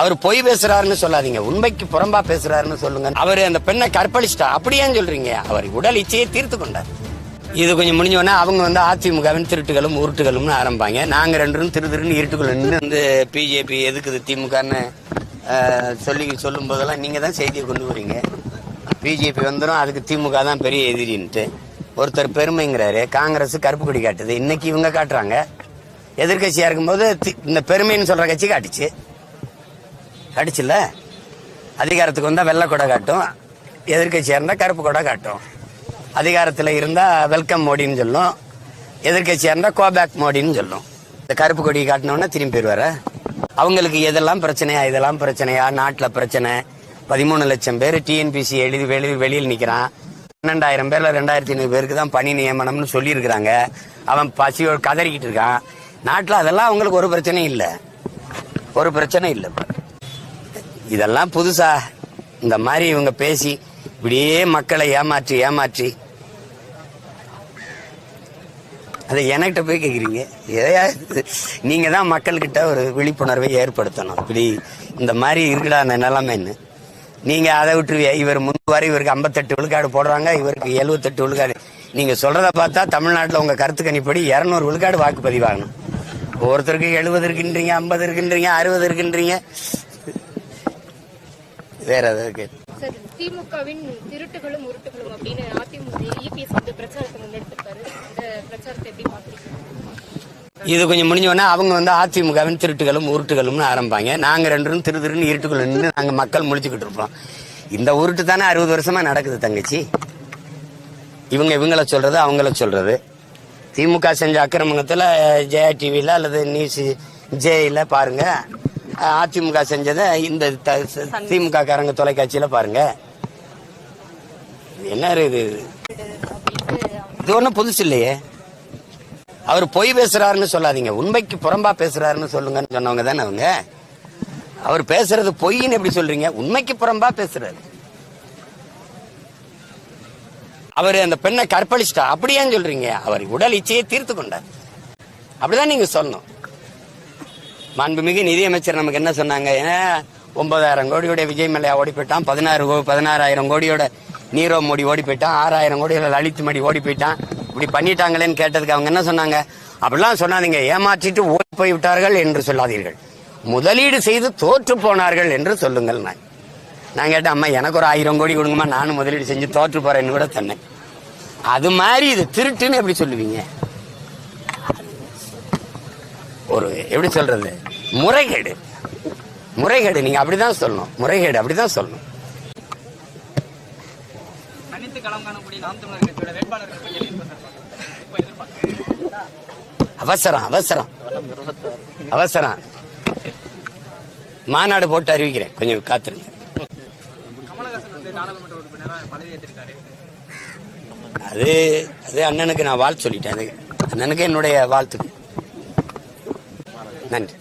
அவர் பொய் பேசுறாருன்னு சொல்லாதீங்க. உண்மைக்கு புறம்பா பேசுறாருன்னு சொல்லுங்க. அவர் அந்த பெண்ணை கற்பழிச்சிட்டா. அப்படியே சொல்றீங்க? அவர் உடல் இச்சையை தீர்த்து கொண்டார். இது கொஞ்சம் முடிஞ்சோடனே அவங்க வந்து அதிமுகவின் திருட்டுகளும் உருட்டுகளும்னு ஆரம்பிப்பாங்க. நாங்க ரெண்டும் திரு திருன்னு இருட்டுக்குள்ள நின்று வந்து பிஜேபி எதுக்குது திமுகன்னு சொல்லி சொல்லும் போதெல்லாம் நீங்க தான் செய்தியை கொண்டு வரீங்க. பிஜேபி வந்துடும் அதுக்கு திமுக தான் பெரிய எதிரின்ட்டு. ஒருத்தர் பெருமைங்கிறாரு. காங்கிரஸ் கருப்பு கொடி காட்டுது. இன்னைக்கு இவங்க காட்டுறாங்க. எதிர்கட்சியா இருக்கும்போது இந்த பெருமைன்னு சொல்ற கட்சி காட்டுச்சு. காட்டுச்சுல்ல அதிகாரத்துக்கு வந்தால் வெள்ளை கொடை காட்டும். எதிர்கட்சியாக இருந்தால் கருப்பு கொடை காட்டும். அதிகாரத்தில் இருந்தால் வெல்கம் மோடின்னு சொல்லும். எதிர்கட்சியாக இருந்தால் கோபேக் மோடின்னு சொல்லும். இந்த கருப்பு கொடி காட்டினோன்னா திரும்பி போயிருவார அவங்களுக்கு எதெல்லாம் பிரச்சனையா இதெல்லாம் பிரச்சனையா? நாட்டில் பிரச்சனை. பதிமூணு லட்சம் பேர் டிஎன்பிசி எழுதி வெளி வெளியில் நிற்கிறான் பன்னெண்டாயிரம் பேரில் ரெண்டாயிரத்தி ஐநூறு பேருக்கு தான் பணி நியமனம்னு சொல்லியிருக்கிறாங்க. அவன் பசியோடு கதறிக்கிட்டு இருக்கான். நாட்டில் அதெல்லாம் அவங்களுக்கு ஒரு பிரச்சனையும் இல்லை. ஒரு பிரச்சனை இல்லை. இதெல்லாம் புதுசா. இந்த மாதிரி இவங்க பேசி இப்படியே மக்களை ஏமாற்றி ஏமாற்றி. அதை என்கிட்ட போய் கேட்குறீங்க எதையா நீங்கள் தான் மக்கள்கிட்ட ஒரு விழிப்புணர்வை ஏற்படுத்தணும். இப்படி இந்த மாதிரி இருக்குடா அந்த நிலைமைன்னு. நீங்கள் அதை விட்டு இவர் முன்வாரி இவருக்கு ஐம்பத்தெட்டு விழுக்காடு போடுறாங்க இவருக்கு எழுபத்தெட்டு விழுக்காடு. நீங்கள் சொல்கிறத பார்த்தா தமிழ்நாட்டில் உங்கள் கருத்து கணிப்படி இரநூறு விழுக்காடு வாக்குப்பதிவாகணும். ஒவ்வொருத்தருக்கு ஒருத்தருக்கு எழுபது இருக்குன்றீங்க ஐம்பது இருக்குன்றீங்க அறுபது இருக்குன்றீங்க. வேற எதாவது சார் திமுகவின் திருட்டுகளும் உருட்டுகளும் அப்படின்னு அதிமுக இபிஎஸ் வந்து பிரச்சாரத்தை முன்னெடுத்திருக்காரு. இந்த பிரச்சாரத்தை எப்படி பாக்குறீங்க இது கொஞ்சம் முடிஞ்சோடனே அவங்க வந்து அதிமுகவின் திருட்டுகளும் உருட்டுகளும்னு ஆரம்பிப்பாங்க. நாங்க ரெண்டும் திரு திருன்னு இருட்டுக்குள்ள நின்று நாங்க மக்கள் முழிச்சுக்கிட்டு இருப்போம். இந்த உருட்டு தானே அறுபது வருஷமா நடக்குது தங்கச்சி. இவங்க இவங்கள சொல்றது அவங்கள சொல்றது. திமுக செஞ்ச அக்கிரமங்கத்துல ஜெயா டிவில அல்லது நியூஸ் ஜேயில பாருங்க. அதிமுக செஞ்சதை இந்த திமுக காரங்க தொலைக்காட்சியில பாருங்க. என்ன இது? இது ஒன்றும் புதுசு இல்லையே. அவர் பொய் பேசுறாருன்னு சொல்லாதீங்க. உண்மைக்கு புறம்பா பேசுறாருன்னு சொல்லுங்கன்னு சொன்னவங்க தானே அவங்க. அவர் பேசுறது பொய்ன்னு எப்படி சொல்றீங்க? உண்மைக்கு புறம்பா பேசுறாரு. அவர் அந்த பெண்ணை கற்பழிச்சிட்டா. அப்படியே சொல்றீங்க. அவர் உடல் இச்சையை தீர்த்து கொண்டார். அப்படிதான் நீங்க சொல்லணும். மாண்புமிகு நிதியமைச்சர் நமக்கு என்ன சொன்னாங்க? ஏன்னா ஒன்பதாயிரம் கோடியோட விஜய் மல்லையா ஓடி போயிட்டான். பதினாறு கோ- பதினாறாயிரம் கோடியோட நீரவ் மோடி ஓடி போயிட்டான். ஆறாயிரம் கோடியோட லலித் மோடி ஓடி போயிட்டான். இப்படி பண்ணிட்டாங்களேன்னு கேட்டதுக்கு அவங்க என்ன சொன்னாங்க? அப்படிலாம் சொன்னாதீங்க. ஏமாற்றிட்டு ஓடி போய் விட்டார்கள் என்று சொல்லாதீர்கள். முதலீடு செய்து தோற்று போனார்கள் என்று சொல்லுங்கள் நான். நான் கேட்டேன் அம்மா எனக்கு ஒரு ஆயிரம் கோடி கொடுங்கம்மா. நானும் முதலீடு செஞ்சு தோற்று போறேன்னு கூட சொன்னேன். அது மாதிரி இது திருட்டுன்னு எப்படி சொல்லுவீங்க? ஒரு எப்படி சொல்றது? முறைகேடு. முறைகேடு நீங்க அப்படிதான் சொல்லணும். முறைகேடு அப்படிதான் சொல்லணும். எப்ப சார் எப்ப எதிர்பார்க்கறீங்க? அவசரம் அவசரம். அவசரம். மாநாடு போட்டு அறிவிக்கிறேன். கொஞ்சம் காத்துருங்க. அது அது அண்ணனுக்கு நான் வாழ்த்து சொல்லிட்டேன். அண்ணனுக்கு என்னுடைய வாழ்த்துக்கு நன்றி